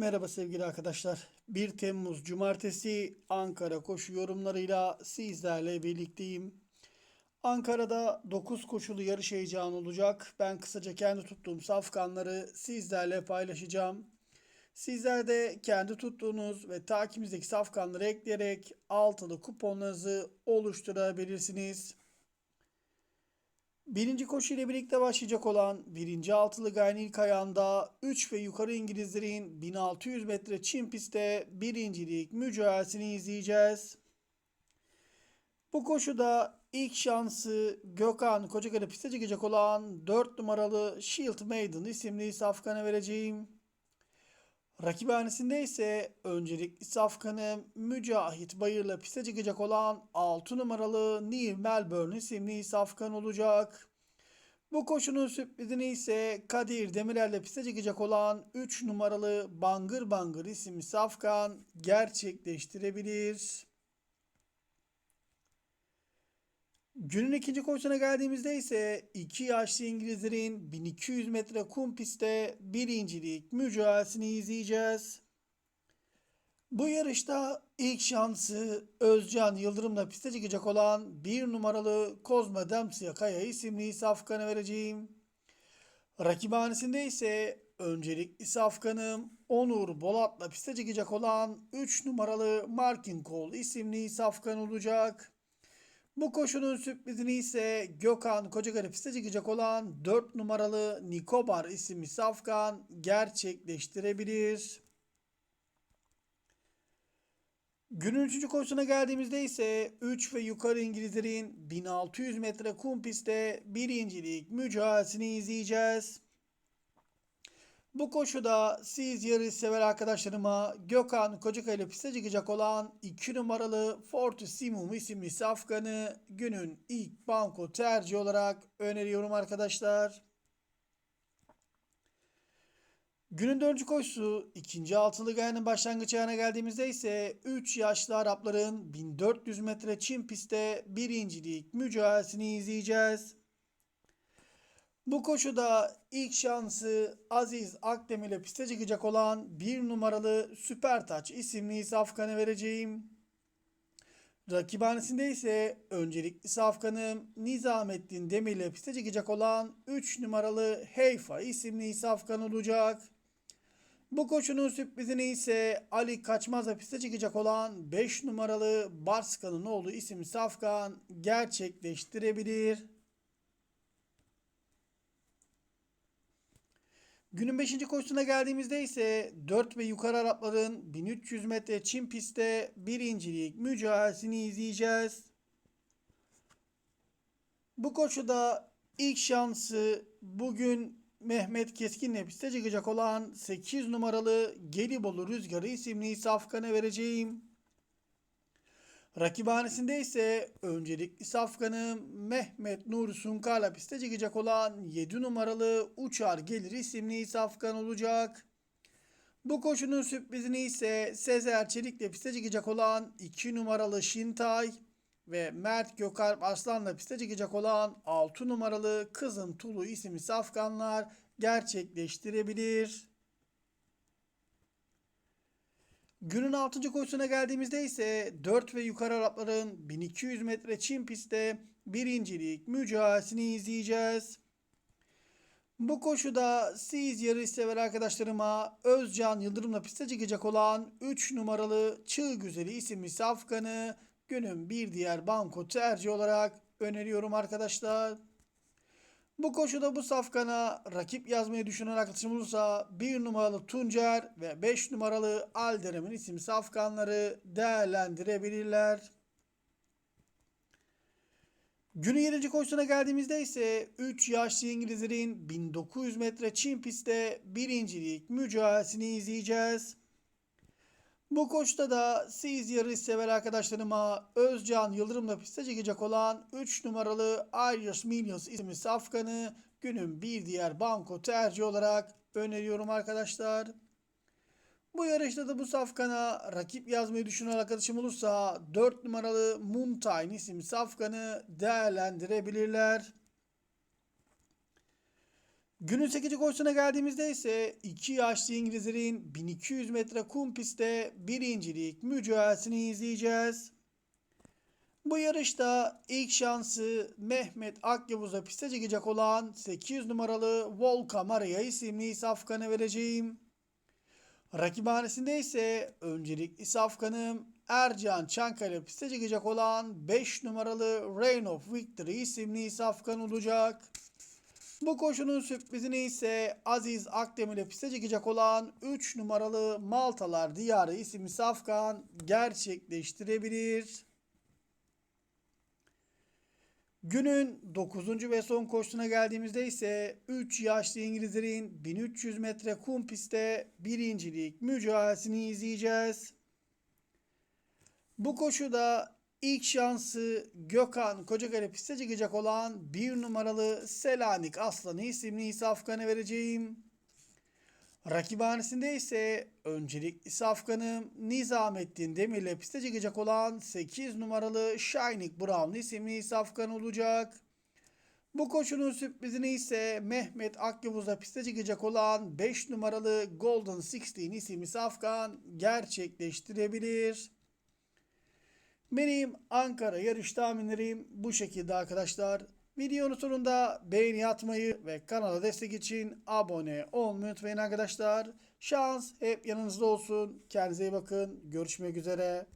Merhaba sevgili arkadaşlar. 1 Temmuz Cumartesi Ankara koşu yorumlarıyla sizlerle birlikteyim. Ankara'da 9 koşulu yarış heyecanı olacak. Ben kısaca kendi tuttuğum safkanları sizlerle paylaşacağım. Sizler de kendi tuttuğunuz ve takibimizdeki safkanları ekleyerek altılı kuponlarınızı oluşturabilirsiniz. Birinci koşu ile birlikte başlayacak olan birinci altılı Gayen ilk ayağında 3 ve yukarı İngilizlerin 1600 metre çim pistte birincilik mücadelesini izleyeceğiz. Bu koşuda ilk şansı Gökhan Kocakaya piste çıkacak olan 4 numaralı Shield Maiden isimli safkana vereceğim. Rakibhanesinde ise öncelikli safkanı Mücahit Bayır'la piste çıkacak olan 6 numaralı Neil Melbourne isimli safkan olacak. Bu koşunun sürprizini ise Kadir Demirel'le piste çıkacak olan 3 numaralı Bangır Bangır isimli safkan gerçekleştirebilir. Günün ikinci koşusuna geldiğimizde ise iki yaşlı İngilizlerin 1200 metre kum pistte birincilik mücadelesini izleyeceğiz. Bu yarışta ilk şansı Özcan Yıldırım'la piste çıkacak olan bir numaralı Kozma Dempsey Kaya isimli safkanı vereceğim. Rakibhanesinde ise öncelikli safkanım Onur Bolat'la piste çıkacak olan 3 numaralı Markin Cole isimli safkan olacak. Bu koşunun sürprizini ise Gökhan Kocagarı piste çıkacak olan 4 numaralı Nikobar isimli safkan gerçekleştirebilir. Günün 3. koşusuna geldiğimizde ise 3 ve yukarı İngilizlerin 1600 metre kum pistte birincilik mücadelesini izleyeceğiz. Bu koşuda siz yarış sever arkadaşlarıma Gökhan Kocakaya ile piste çıkacak olan 2 numaralı Fortissimum isimli safkanı günün ilk banko tercih olarak öneriyorum arkadaşlar. Günün dördüncü koşusu ikinci altılı gayanın başlangıç ayağına geldiğimizde ise 3 yaşlı Arapların 1400 metre çim pistte birincilik mücadelesini izleyeceğiz. Bu koşuda ilk şansı Aziz Akdemir ile piste çıkacak olan bir numaralı Süper Taç isimli safkanı vereceğim. Rakibhanesinde ise öncelikli safkanım Nizamettin Demir ile piste çıkacak olan 3 numaralı Heyfa isimli safkan olacak. Bu koşunun sürprizini ise Ali Kaçmaz'la piste çıkacak olan 5 numaralı Barskan'ın oğlu isimli safkan gerçekleştirebilir. Günün 5. koşusuna geldiğimizde ise 4 ve yukarı Arapların 1300 metre çim pistte birincilik mücadelesini izleyeceğiz. Bu koşuda ilk şansı bugün Mehmet Keskin'le piste çıkacak olan 8 numaralı Gelibolu Rüzgarı isimli safkanı vereceğim. Rakibhanesinde ise öncelikli safkanım Mehmet Nuri Sunkar'la piste çıkacak olan 7 numaralı Uçar Gelir isimli safkan olacak. Bu koşunun sürprizini ise Sezer Çelik'le piste çıkacak olan 2 numaralı Şintay ve Mert Gökalp Arslan'la piste çıkacak olan 6 numaralı Kızın Tulu isimli safkanlar gerçekleştirebilir. Günün 6. koşusuna geldiğimizde ise 4 ve yukarı Arapların 1200 metre çim pistte birincilik mücadelesini izleyeceğiz. Bu koşuda siz yarış sever arkadaşlarıma Özcan Yıldırım'la piste çıkacak olan 3 numaralı Çığ Güzeli isimli safkanı günün bir diğer banko tercih olarak öneriyorum arkadaşlar. Bu koşuda bu safkana rakip yazmayı düşünen arkadaşım olursa 1 numaralı Tuncer ve 5 numaralı Alderem'in isim safkanları değerlendirebilirler. Günün 7. koşusuna geldiğimizde ise 3 yaşlı İngilizlerin 1900 metre çim pistte birincilik mücadelesini izleyeceğiz. Bu koşuda da siz yarış sever arkadaşlarıma Özcan Yıldırım'la piste çekecek olan 3 numaralı Irish Millions isimli safkanı günün bir diğer banko tercih olarak öneriyorum arkadaşlar. Bu yarışta da bu safkana rakip yazmayı düşünen arkadaşım olursa 4 numaralı Mountain isimli safkanı değerlendirebilirler. Günün 8. koşusuna geldiğimizde ise iki yaşlı İngilizlerin 1200 metre kum pistte birincilik mücadelesini izleyeceğiz. Bu yarışta ilk şansı Mehmet Akyavuz'a piste çıkacak olan 8 numaralı Volka Maria isimli safkanı vereceğim. Rakibhanesinde ise öncelikli safkanım Ercan Çankaya piste çıkacak olan 5 numaralı Reign of Victory isimli safkan olacak. Bu koşunun sürprizini ise Aziz Akdemir'le piste çıkacak olan 3 numaralı Maltalar Diyarı isimli safkan gerçekleştirebilir. Günün 9. ve son koşusuna geldiğimizde ise 3 yaşlı İngilizlerin 1300 metre kum pistte birincilik mücadelesini izleyeceğiz. Bu koşuda ilk şansı Gökhan Kocakale piste çıkacak olan 1 numaralı Selanik Aslanı isimli safkanı vereceğim. Rakibhanesinde ise öncelikli safkanım Nizamettin Demir'le piste çıkacak olan 8 numaralı Shining Brown isimli safkan olacak. Bu koşunun sürprizini ise Mehmet Akyavuz'la piste çıkacak olan 5 numaralı Golden 16 isimli safkan gerçekleştirebilir. Benim Ankara yarış tahminlerim bu şekilde arkadaşlar. Videonun sonunda beğeni atmayı ve kanala destek için abone olmayı unutmayın arkadaşlar. Şans hep yanınızda olsun. Kendinize iyi bakın. Görüşmek üzere.